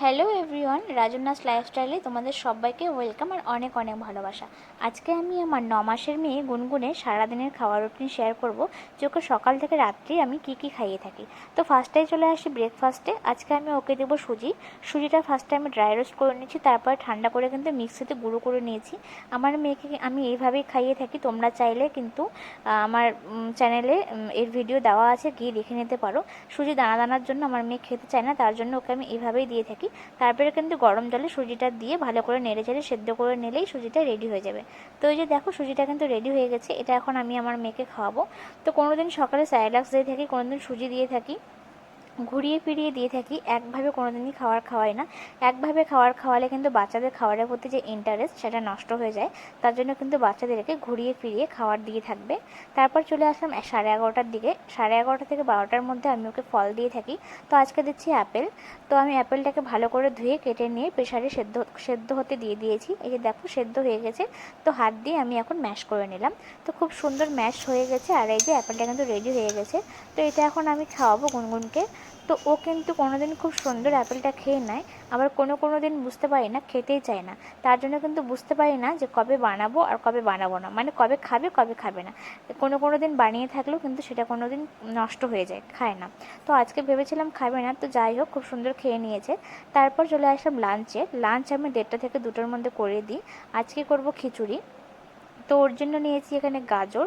Hello everyone রাজন্যাস লাইফস্টাইলে তোমাদের সবাইকে ওয়েলকাম আর অনেক অনেক ভালোবাসা। আজকে আমি আমার ন মাসের মেয়ে গুনগুনে সারাদিনের খাওয়ার রুটিন শেয়ার করব। যে ওকে সকাল থেকে রাত্রি আমি কি কি খাইয়ে থাকি। তো ফার্স্টেই চলে আসি ব্রেকফাস্টে আজকে আমি ওকে দেবো সুজি। সুজিটা ফার্স্টে আমি ড্রাই রোস্ট করে নিয়েছি, তারপরে ঠান্ডা করে কিন্তু মিক্সিতে গুঁড়ো করে নিয়েছি। আমার মেয়েকে আমি এইভাবেই খাইয়ে থাকি, তোমরা চাইলে কিন্তু আমার চ্যানেলে এর ভিডিও দেওয়া আছে, গিয়ে দেখে নিতে পারো। সুজি দানা দানার জন্য আমার মেয়ে খেতে চায় না, তার জন্য ওকে আমি এইভাবেই দিয়ে থাকি। তারপরে কিন্তু গরম জলে সুজিটা দিয়ে ভালো করে নেড়ে চেড়ে সেদ্ধ করে নিলেই সুজিটা রেডি হয়ে যাবে। তো এই যে দেখো সুজিটা কিন্তু রেডি হয়ে গেছে, এটা এখন আমি আমার মেয়েকে খাওয়াবো। তো কোনোদিন সকালে স্যালাক্স দিয়ে থাকি, কোনোদিন সুজি দিয়ে থাকি। ঘুরিয়ে ফিরিয়ে দিয়ে থাকি। একভাবে কোনো দিনই খাবার খাওয়াই না। একভাবে খাবার খাওয়ালে কিন্তু বাচ্চাদের খাবারের প্রতি যে ইন্টারেস্ট সেটা নষ্ট হয়ে যায়। তার জন্য কিন্তু বাচ্চাদেরকে ঘুরিয়ে ফিরিয়ে খাবার দিয়ে থাকবে। তারপর চলে আসলাম সাড়ে এগারোটার দিকে। সাড়ে এগারোটা থেকে বারোটার মধ্যে আমি ওকে ফল দিয়ে থাকি। তো আজকে দিচ্ছি অ্যাপেল তো আমি অ্যাপেলটাকে ভালো করে ধুয়ে, কেটে নিয়ে প্রেশারে সেদ্ধ সেদ্ধ হতে দিয়ে দিয়েছি। এই যে দেখো, সেদ্ধ হয়ে গেছে। তো হাত দিয়ে আমি এখন ম্যাশ করে নিলাম। তো খুব সুন্দর ম্যাশ হয়ে গেছে। আর এই যে অ্যাপেলটা কিন্তু রেডি হয়ে গেছে। তো এটা এখন আমি খাওয়াবো গুনগুনকে। তো ও কিন্তু কোনো দিন খুব সুন্দর অ্যাপেলটা খেয়ে নেয়। আবার কোনো কোনো দিন বুঝতে পারি না, খেতেই চায় না। তার জন্য কিন্তু বুঝতে পারি না যে কবে বানাবো আর কবে বানাবো না। মানে কবে খাবে কবে খাবে না। কোনো কোনো দিন বানিয়ে থাকলেও কিন্তু সেটা কোনো দিন নষ্ট হয়ে যায়, খায় না। তো আজকে ভেবেছিলাম খাবে না, তো যাই হোক, খুব সুন্দর খেয়ে নিয়েছে। তারপর চলে আসলাম লাঞ্চে লাঞ্চ আমি দেড়টা থেকে দুটোর মধ্যে করে দিই। আজকে করব খিচুড়ি। তো ওর জন্য নিয়েছি এখানে গাজর।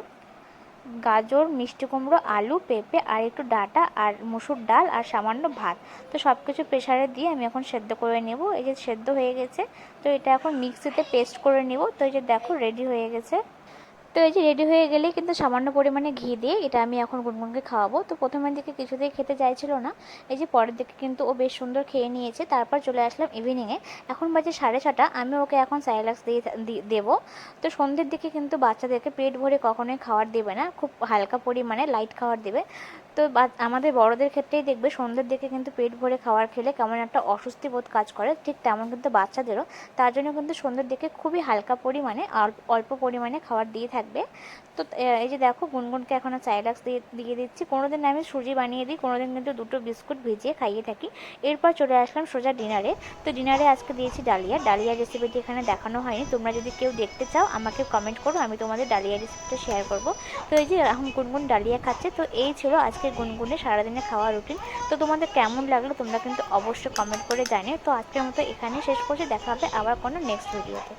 গাজর, মিষ্টি কুমড়ো, আলু, পেঁপে আর একটু ডাটা আর মুসুর ডাল আর সামান্য ভাত। তো সব কিছু প্রেশারে দিয়ে আমি এখন সেদ্ধ করে নেব। এই যে সেদ্ধ হয়ে গেছে, তো এটা এখন মিক্সিতে পেস্ট করে নেব। তো এই যে দেখো রেডি হয়ে গেছে। তো এই যে রেডি হয়ে গেলেই কিন্তু সামান্য পরিমাণে ঘি দিয়ে এটা আমি এখন গুনগুনকে খাওয়াবো। তো প্রথমের দিকে কিছুতেই খেতে চাইছিল না, এই যে পরের দিকে কিন্তু ও বেশ সুন্দর খেয়ে নিয়েছে, তারপর চলে আসলাম ইভিনিংয়ে এখন বাজে সাড়ে ছটা, আমি ওকে এখন সাইলাক্স দিয়ে দেবো। তো সন্ধ্যের দিকে কিন্তু বাচ্চাদেরকে পেট ভরে কখনোই খাবার দেবে না, খুব হালকা পরিমাণে লাইট খাবার দেবে। তো আমাদের বড়দের ক্ষেত্রেই দেখবে সন্ধ্যের দিকে কিন্তু পেট ভরে খাবার খেলে কেমন একটা অস্বস্তি বোধ কাজ করে, ঠিক তেমন কিন্তু বাচ্চাদেরও। তার জন্য কিন্তু সন্ধ্যের দিকে খুবই হালকা পরিমাণে অল্প পরিমাণে খাবার দিয়ে থাকবে। তো এই যে দেখো গুনগুনকে এখন চাইলাক্স দিয়ে দিয়ে দিচ্ছি। কোনো দিন আমি সুজি বানিয়ে দিই কোনো দিন কিন্তু দুটো বিস্কুট ভিজিয়ে খাইয়ে থাকি। এরপর চলে আসলাম সোজা ডিনারে। তো ডিনারে আজকে দিয়েছি ডালিয়া। ডালিয়া রেসিপিটি এখানে দেখানো হয়নি। তোমরা যদি কেউ দেখতে চাও, আমাকে কমেন্ট করো, আমি তোমাদের ডালিয়া রেসিপিটা শেয়ার করব। তো এই যে এখন গুনগুন ডালিয়া খাচ্ছে, তো এই ছিল আজকে গুনগুনে সারাদিনে খাওয়া রুটিন তো তোমাদের কেমন লাগল তোমরা কিন্তু অবশ্যই কমেন্ট করে জানিও। তো আজকের মতো এখানে শেষ করছি। দেখা হবে আবার কোনো নেক্সট ভিডিওতে